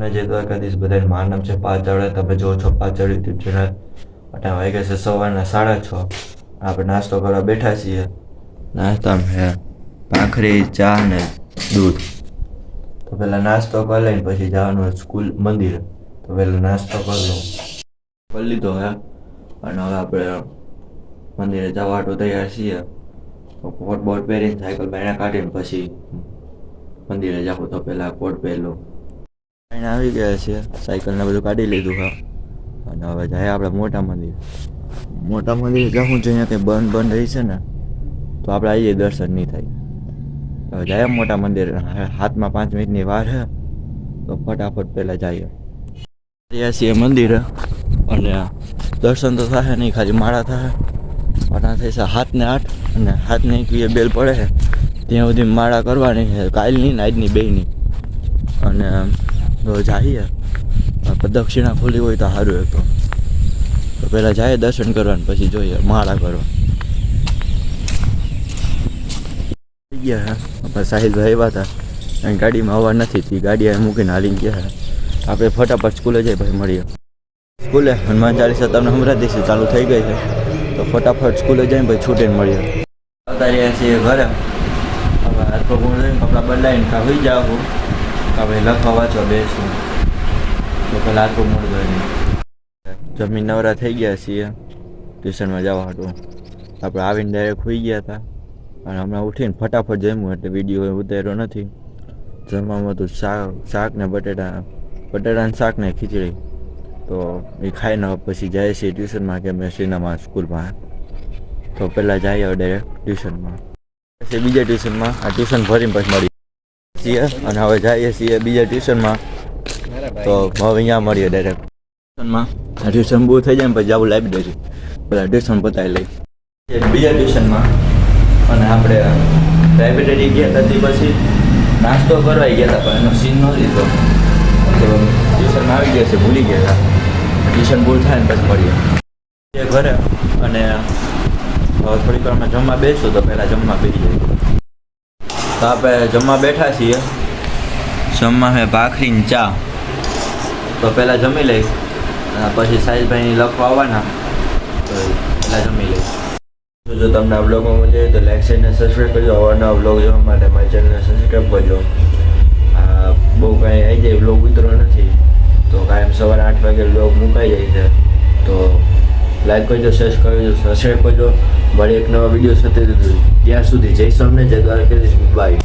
દ્વારકાધીશ બધાને મારું નામ છે પાંચ તમે જો છો પાંચ ચાવડા યુટ્યુબ ચેનલ અટાણે વાગ્યા છે સવારના સાડા છ. આપણે નાસ્તો કરવા બેઠા છીએ. નાસ્તામાં હે ભાખરી, ચા ને દૂધ. તો પહેલાં નાસ્તો કરી લઈને પછી જવાનું સ્કૂલ મંદિરે. તો પહેલાં નાસ્તો કરી લઉં. કરી લીધો હે. અને હવે આપણે મંદિરે જવા માટે તૈયાર છીએ. કોટ બોટ પહેરીને સાયકલ બહેણા કાઢીને પછી મંદિરે જાઉં. તો પહેલાં કોટ પહેરલો અહીં આવી ગયા છે. સાયકલને બધું કાઢી લીધું, હા. અને હવે જાય આપણે મોટા મંદિર. મોટા મંદિરે જાઉં છે અહીંયા કંઈ બંધ બંધ રહી છે ને, તો આપણે આવીએ, દર્શન નહીં થાય. હવે જાય મોટા મંદિર. હાથમાં પાંચ મિનિટની વાર છે તો ફટાફટ પહેલાં જઈએ. ગયા છીએ મંદિરે. અને દર્શન તો થાય નહીં, ખાલી માળા થાય માળા થઈ છે હાથને આઠ, અને હાથને એકવીએ બેલ પડે. છે ત્યાં સુધી માળા કરવાની છે, કાલની ને આજની બેની અને તો જઈએ. પ્રદક્ષિણા ખુલ્લી હોય તો સારું એક તો પહેલાં જાય દર્શન કરવાનું, પછી જોઈએ, માળા કરવા ગયા આપણે સાહિલભાઈ આવ્યા હતા. અને ગાડીમાં હવા નથી તે ગાડી અહીં મૂકીને હાલી ગયા આપણે ફટાફટ સ્કૂલે જઈએ પછી મળીએ. સ્કૂલે હનુમાન ચાલીસા તમને હમણાં દિવસે ચાલુ થઈ ગઈ છે. તો ફટાફટ સ્કૂલે જઈને પછી છૂટીને મળીએ. આવતા રહ્યા છીએ ઘરે. હવે હાથ પગ કપડાં બદલાવીને કાં હોઈ ભાઈ લખવા વાંચવા બેસું તો પહેલાં હાથ મૂળ મોડ જમીન નવરા થઈ ગયા છીએ, ટ્યુશનમાં જવા હતું. આપણે આવીને ડાયરેક્ટ હોઈ ગયા હતા. અને હમણાં ઉઠીને ફટાફટ જમ્યું, એટલે વીડિયો ઉતાર્યો નથી. જમવામાં હતું શાક શાક ને બટેટા બટેટાનું શાક ને ખીચડી. તો એ ખાઈને પછી જાય છે ટ્યુશનમાં કે મેં સિનેમા સ્કૂલમાં. તો પહેલાં જઈએ ડાયરેક્ટ ટ્યુશનમાં. પછી બીજા ટ્યુશનમાં આ ટ્યુશન ભરીને પછી મળી છીએ અને હવે જઈએ છીએ બીજા ટ્યુશનમાં. તો હવે અહીંયા મળીએ ડાયરેક્ટ ટ્યુશનમાં. ટ્યુશન બહુ થઈ જાય ને પછી જવું લાઇબ્રેરી પેલા ટ્યુશન પતાવી લઈ બીજા ટ્યુશનમાં. અને આપણે લાઇબ્રેરી ગયા હતી પછી નાસ્તો કરવા ગયા હતા, પણ એનો સીન ન લીધો. તો ટ્યુશનમાં આવી ગયા છે, ભૂલી ગયા હતા. ટ્યુશન ભૂલ થાય ને પછી મળીએ. ઘરે અને થોડીક વારમાં જમવા બેસું તો પહેલાં જમવા બેસી જાય તો આપણે જમવા બેઠા છીએ. જમવા મેં ભાખરીને ચા. તો પહેલાં જમી લઈશ. પછી સાહિલભાઈ લખવા આવવાના. તો પહેલાં જમી લઈશ. જો જો તમને આ બ્લોગમાં મજા આવે તો લાઈક શેરને સબસ્ક્રાઈબ કરજો. અવારના બ્લોગ જોવા માટે મારી ચેનલને સબસ્ક્રાઈબ કરજો. આ બહુ કાંઈ આવી જાય બ્લોગ ઉતરો નથી. તો કાયમ સવારે આઠ વાગે બ્લોગ મુકાઈ જાય છે. તો લાઈક કરજો શેર કરજો સબસ્ક્રાઈબ કરજો. વળી એક નવા વીડિયો સાથે. ત્યાં સુધી જય સોમને જય દ્વારકાધીશ બાય.